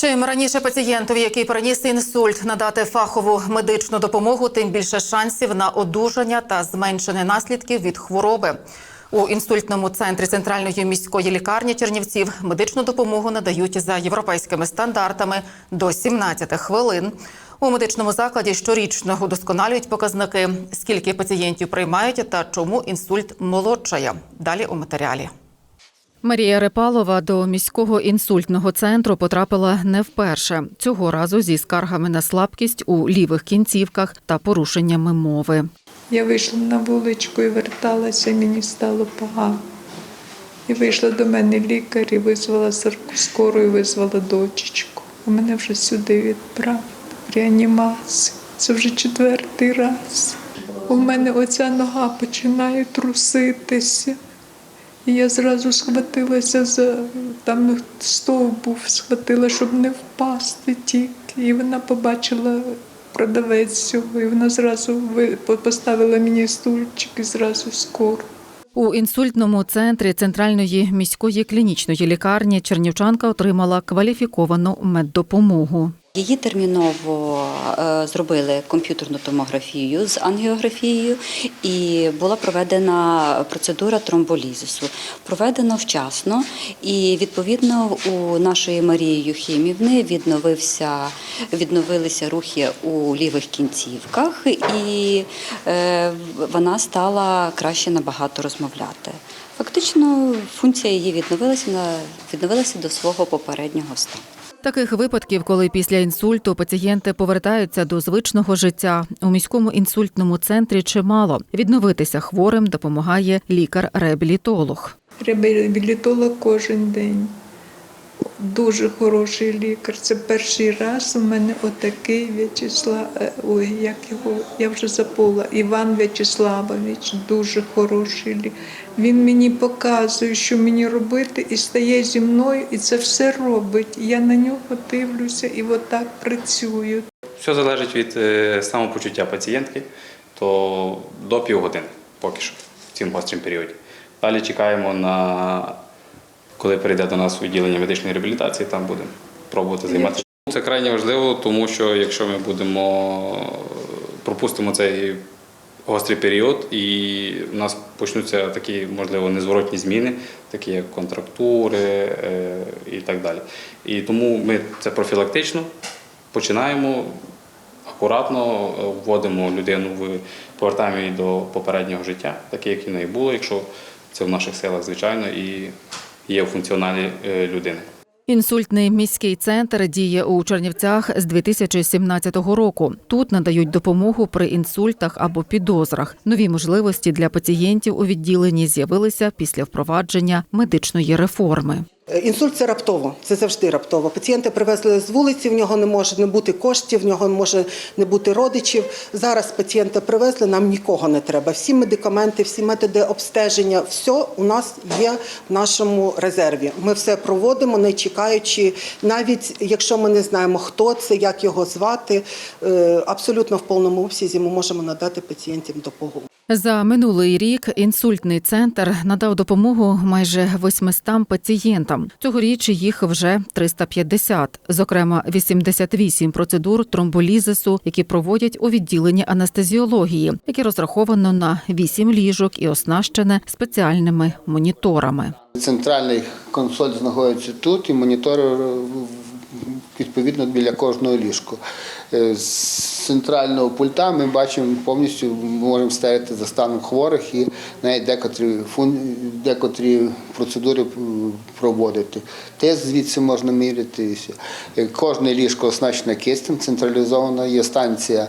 Чим раніше пацієнтові, який переніс інсульт, надати фахову медичну допомогу, тим більше шансів на одужання та зменшення наслідків від хвороби. У інсультному центрі центральної міської лікарні Чернівців медичну допомогу надають за європейськими стандартами до 17 хвилин. У медичному закладі щорічно удосконалюють показники, скільки пацієнтів приймають та чому інсульт молодшає. Далі у матеріалі. Марія Репалова до міського інсультного центру потрапила не вперше. Цього разу зі скаргами на слабкість у лівих кінцівках та порушеннями мови. Я вийшла на вуличку і верталася, мені стало погано. І вийшла до мене лікар і визвала скору і визвала дочечку. А мене вже сюди відправили реанімацію. Це вже четвертий раз. У мене оця нога починає труситися. І я зразу схватилася за там стовп був, схватила, щоб не впасти тільки. І вона побачила продавець цього, і вона зразу ви- поставила мені стульчик і зразу скоро. У інсультному центрі центральної міської клінічної лікарні чернівчанка отримала кваліфіковану меддопомогу. Її терміново е, зробили комп'ютерну томографію з ангіографією, і була проведена процедура тромболізису. Проведено вчасно, і відповідно у нашої Марії Юхімівни відновився, відновилися рухи у лівих кінцівках, і е, вона стала краще набагато розмовляти. Фактично, функція її відновилася на відновилася до свого попереднього стану. Таких випадків, коли після інсульту пацієнти повертаються до звичного життя, у міському інсультному центрі чимало. Відновитися хворим допомагає лікар-реабілітолог. Реабілітолог кожен день. Дуже хороший лікар. Це перший раз у мене отакий В'ячеслав, е, ой, як його, я вже забула, Іван В'ячеславович, дуже хороший лікар. Він мені показує, що мені робити, і стає зі мною, і це все робить. Я на нього дивлюся і отак працюю. Все залежить від е, самопочуття пацієнтки, то до півгодини поки що в цьому гострому періоді. Далі чекаємо на коли прийде до нас відділення медичної реабілітації, там будемо пробувати займатися. Це крайне важливо, тому що якщо ми будемо пропустимо цей гострий період, і в нас почнуться такі, можливо, незворотні зміни, такі як контрактури е, і так далі. І тому ми це профілактично починаємо акуратно е, вводимо людину в повертаємо її до попереднього життя, таке, як і неї було, якщо це в наших силах, звичайно, і є у функціоналі е, людини. Інсультний міський центр діє у Чернівцях з 2017 року. Тут надають допомогу при інсультах або підозрах. Нові можливості для пацієнтів у відділенні з'явилися після впровадження медичної реформи. Е, Інсульт це раптово, це завжди раптово. Пацієнта привезли з вулиці, в нього не може не бути коштів, в нього може не бути родичів. Зараз пацієнта привезли, нам нікого не треба. Всі медикаменти, всі методи обстеження, все у нас є в нашому резерві. Ми все проводимо, не чекаючи, навіть якщо ми не знаємо, хто це, як його звати, е, абсолютно в повному обсязі ми можемо надати пацієнтам допомогу. За минулий рік інсультний центр надав допомогу майже 800 пацієнтам. Цьогоріч їх вже 350, зокрема 88 процедур тромболізису, які проводять у відділенні анестезіології, яке розраховано на 8 ліжок і оснащене спеціальними моніторами. Центральний консоль знаходиться тут і монітори відповідно біля кожного ліжку. Е, З центрального пульта ми бачимо повністю можемо стерити за станом хворих і навіть декотрі, декотрі процедури проводити. Тест звідси можна міряти. Е, Кожне ліжко оснащене киснем, централізовано. Є станція,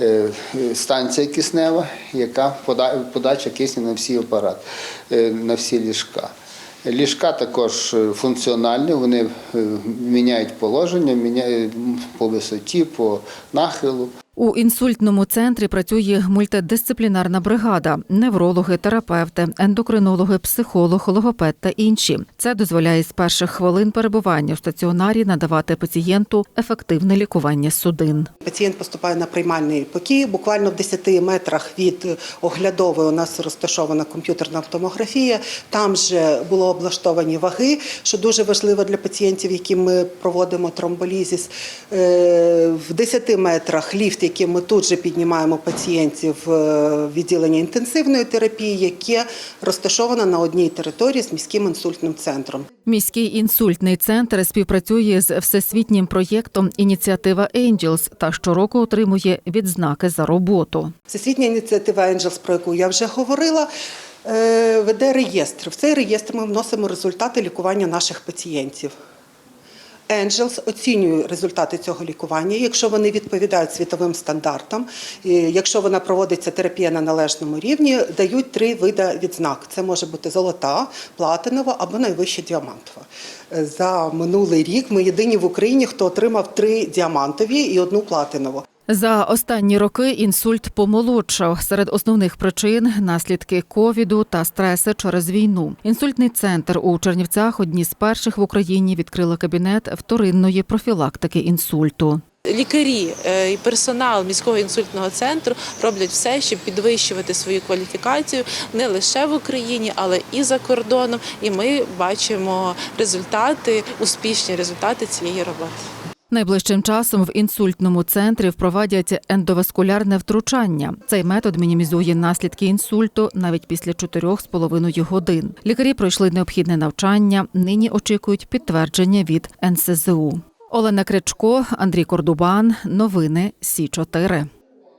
е, е, станція киснева, яка подача кисню на всі апарат, е, на всі ліжка. Ліжка також е, функціональні, вони е, міняють положення, міняють по висоті, по нахилу. У інсультному центрі працює мультидисциплінарна бригада: неврологи, терапевти, ендокринологи, психолог, логопед та інші. Це дозволяє з перших хвилин перебування в стаціонарі надавати пацієнту ефективне лікування судин. Пацієнт поступає на приймальний покій. Буквально в 10 метрах від оглядової у нас розташована комп'ютерна томографія. Там же було облаштовані ваги, що дуже важливо для пацієнтів, яким ми проводимо тромболізіс. Е, В 10 метрах ліфт, яким ми тут же піднімаємо пацієнтів в відділення інтенсивної терапії, яке розташоване на одній території з міським інсультним центром. Міський інсультний центр співпрацює з всесвітнім проєктом Ініціатива Angels та щороку отримує відзнаки за роботу. Всесвітня ініціатива Angels, про яку я вже говорила, е, веде реєстр. В цей реєстр ми вносимо результати лікування наших пацієнтів. Angels оцінює результати цього лікування. Якщо вони відповідають світовим стандартам, якщо вона проводиться терапія на належному рівні, дають три види відзнак. Це може бути золота, платинова або найвища діамантова. За минулий рік ми єдині в Україні, хто отримав три діамантові і одну платинову. За останні роки інсульт помолодшав. Серед основних причин наслідки ковіду та стреси через війну. Інсультний центр у Чернівцях одні з перших в Україні відкрили кабінет вторинної профілактики інсульту. Лікарі е, і персонал міського інсультного центру роблять все, щоб підвищувати свою кваліфікацію не лише в Україні, але і за кордоном. І ми бачимо результати, успішні результати цієї роботи. Найближчим часом в інсультному центрі впровадять ендоваскулярне втручання. Цей метод мінімізує наслідки інсульту навіть після 4,5 годин. Лікарі пройшли необхідне навчання. Нині очікують підтвердження від НСЗУ. Олена Кричко, Андрій Кордубан. Новини Сі 4